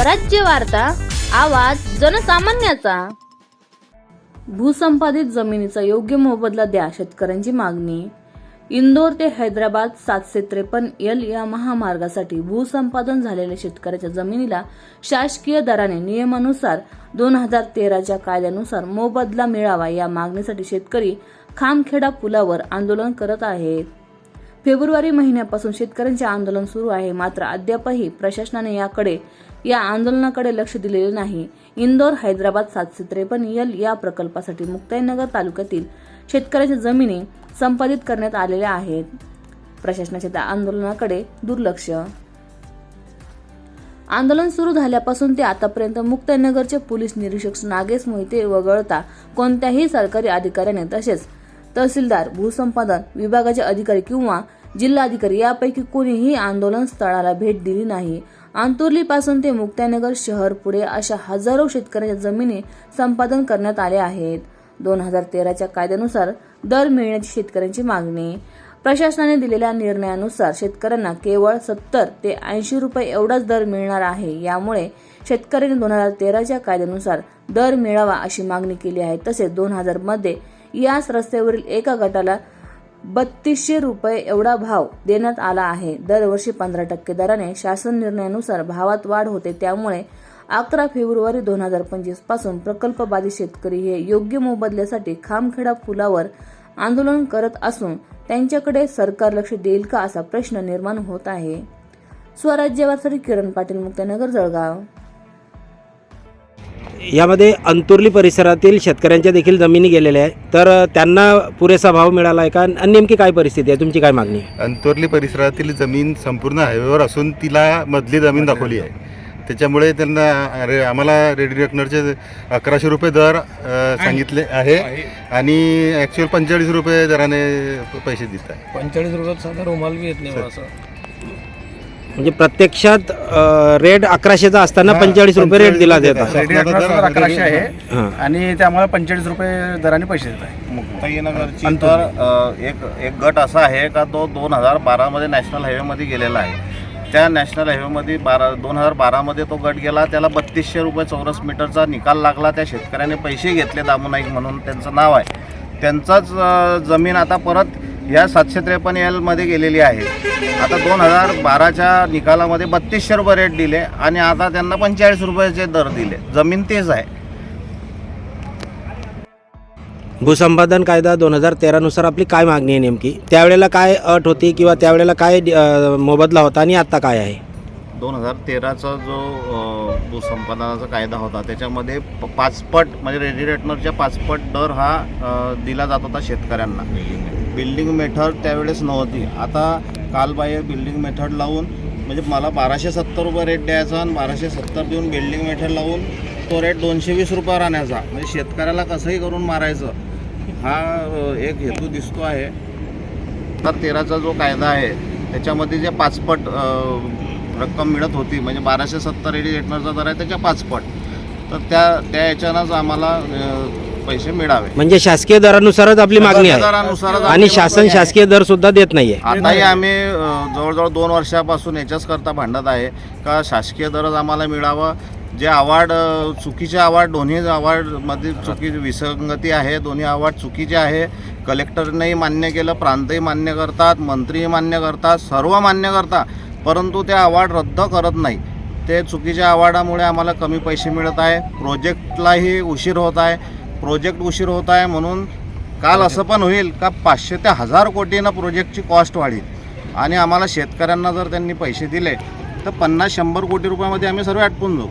स्वराज्य वार्ता आवाज जनसामान्याचा. भूसंपादित जमिनीचा योग्य मोबदला द्या शेतकऱ्यांची मागणी. इंदोर ते हैदराबाद सातशे त्रेपन्न एल या महामार्गासाठी भूसंपादन झालेल्या शेतकऱ्याच्या जमिनीला शासकीय दराने नियमानुसार दोन हजार तेराच्या कायद्यानुसार मोबदला मिळावा या मागणीसाठी शेतकरी खामखेडा पुलावर आंदोलन करत आहेत. फेब्रुवारी महिन्यापासून शेतकऱ्यांचे आंदोलन सुरू आहे. मात्र अद्यापही प्रशासनाने याकडे या आंदोलनाकडे लक्ष दिलेले नाही. इंदोर हैदराबाद सातशे त्रेपन्न एल या प्रकल्पासाठी मुक्ताईनगर तालुक्यातील शेतकऱ्यांच्या जमिनी संपादित करण्यात आलेल्या आहेत. प्रशासनाच्या त्या आंदोलनाकडे दुर्लक्ष. आंदोलन सुरू झाल्यापासून ते आतापर्यंत मुक्ताईनगरचे पोलीस निरीक्षक नागेश मोहिते वगळता कोणत्याही सरकारी अधिकाऱ्याने तसेच तहसीलदार भूसंपादन विभागाचे अधिकारी किंवा जिल्हाधिकारी यापैकी कोणीही आंदोलन स्थळाला भेट दिली नाही. आंतुर्लीपासून ते मुक्त्यानगर शहर पुढे अशा हजारो शेतकऱ्यांच्या जमिनी संपादन करण्यात आले आहेत. दोन हजार तेराच्या कायद्यानुसार दर मिळण्याची शेतकऱ्यांची मागणी. प्रशासनाने दिलेल्या निर्णयानुसार शेतकऱ्यांना केवळ सत्तर ते ऐंशी रुपये एवढाच दर मिळणार आहे. यामुळे शेतकऱ्यांनी दोन हजार तेराच्या कायद्यानुसार दर मिळावा अशी मागणी केली आहे. तसेच दोन हजारमध्ये याच रस्त्यावरील एका गटाला बत्तीसशे रुपये एवढा भाव देण्यात आला आहे. दरवर्षी पंधरा टक्के दराने शासन निर्णयानुसार भावात वाढ होते. त्यामुळे अकरा फेब्रुवारी दोन हजार पंचवीसपासून प्रकल्प बाधित शेतकरी हे योग्य मोबदल्यासाठी खामखेडा पुलावर आंदोलन करत असून त्यांच्याकडे सरकार लक्ष देईल का असा प्रश्न निर्माण होत आहे. स्वराज्यवासाठी किरण पाटील मुक्तनगर जळगाव. यामध्ये अंतुर्ली परिसरातील शेतकऱ्यांच्या देखील जमिनी गेलेल्या आहे तर त्यांना पुरेसा भाव मिळाला आहे का? आणि नेमकी काय परिस्थिती आहे? तुमची काय मागणी आहे? अंतोर्ली परिसरातील जमीन संपूर्ण हायवेवर असून तिला मधली जमीन दाखवली आहे. त्याच्यामुळे त्यांना अरे आम्हाला रेडी रेकनरचे अकराशे रुपये दर सांगितले आहे. आणि ॲक्च्युअल पंचेचाळीस रुपये दराने पैसे देत आहे. पंचेचाळीस रुपयात साधा रुमाल बी येत नाही असं. म्हणजे प्रत्यक्षात रेट अकराशेचा असताना पंचेचाळीस रुपये रेट दिला 45 जात अकराशे आहे. हां. आणि ते आम्हाला पंचेचाळीस रुपये दराने पैसे देत आहे. मुक्ताईनगरची तर एक एक गट असा आहे का तो दोन हजार बारामध्ये नॅशनल हायवेमध्ये गेलेला आहे. त्या नॅशनल हायवेमध्ये बारा दोन हजार बारामध्ये तो गट गेला त्याला बत्तीसशे रुपये चौरस मीटरचा निकाल लागला त्या शेतकऱ्याने पैसे घेतले दामू नाईक म्हणून त्यांचं नाव आहे. त्यांचाच जमीन आता परत या सातशे त्रेपन्न एलमध्ये गेलेली आहे. आता दोन हजार बाराच्या निकालामध्ये बत्तीसशे रुपये रेट दिले आणि आता त्यांना पंचेचाळीस रुपयाचे दर दिले. जमीन तेच आहे. भूसंपादन कायदा दोन हजार तेरानुसार आपली काय मागणी आहे नेमकी? त्यावेळेला काय अट होती किंवा त्यावेळेला काय मोबदला होता आणि आता काय आहे? दोन हजार तेराचा जो भूसंपादनाचा कायदा होता त्याच्यामध्ये पाचपट म्हणजे रेडिरेटनरच्या पाचपट दर हा दिला जात होता शेतकऱ्यांना. बिल्डिंग मेथड त्यावेळेस नव्हती. आता कालबाह्य बिल्डिंग मेथड लावून म्हणजे मला बाराशे सत्तर रुपये रेट द्यायचा आणि बाराशे सत्तर देऊन बिल्डिंग मेथड लावून तो रेट दोनशे वीस रुपये राहण्याचा. म्हणजे शेतकऱ्याला कसंही करून मारायचं हा एक हेतू दिसतो आहे. आता तेराचा जो कायदा आहे त्याच्यामध्ये जे पाचपट रक्कम मिळत होती म्हणजे बाराशे सत्तर एडी रेटनरचा दर आहे त्याच्या पाचपट. तर त्या त्या याच्यानंच आम्हाला पैसे मिळावे. म्हणजे शासकीय दरानुसारच आपली मागणी आहे. दरानुसारच आणि शासन. शासकीय दर सुद्धा देत नाहीये. आताही आम्ही अ, जवळजवळ दोन वर्षापासून याच्याच करता भांडत आहे. का शासकीय दरच आम्हाला मिळावं? जे अवॉर्ड अ, चुकीचे अवॉर्ड दोन्ही अवॉर्डमध्ये चुकी विसंगती आहे दोन्ही अवॉर्ड चुकीचे आहे. कलेक्टरनेही मान्य केलं प्रांतही मान्य करतात मंत्रीही मान्य करतात सर्व मान्य करतात. परंतु ते अवॉर्ड रद्द करत नाही. ते चुकीच्या अवॉर्डामुळे आम्हाला कमी पैसे मिळत आहे. प्रोजेक्टलाही उशीर होत आहे. प्रोजेक्ट उशीर होत आहे म्हणून काल असं पण होईल का पाचशे ते हजार कोटीनं प्रोजेक्टची कॉस्ट वाढील. आणि आम्हाला शेतकऱ्यांना जर त्यांनी पैसे दिले तर पन्नास शंभर कोटी रुपयामध्ये आम्ही सर्व आटपून जाऊ.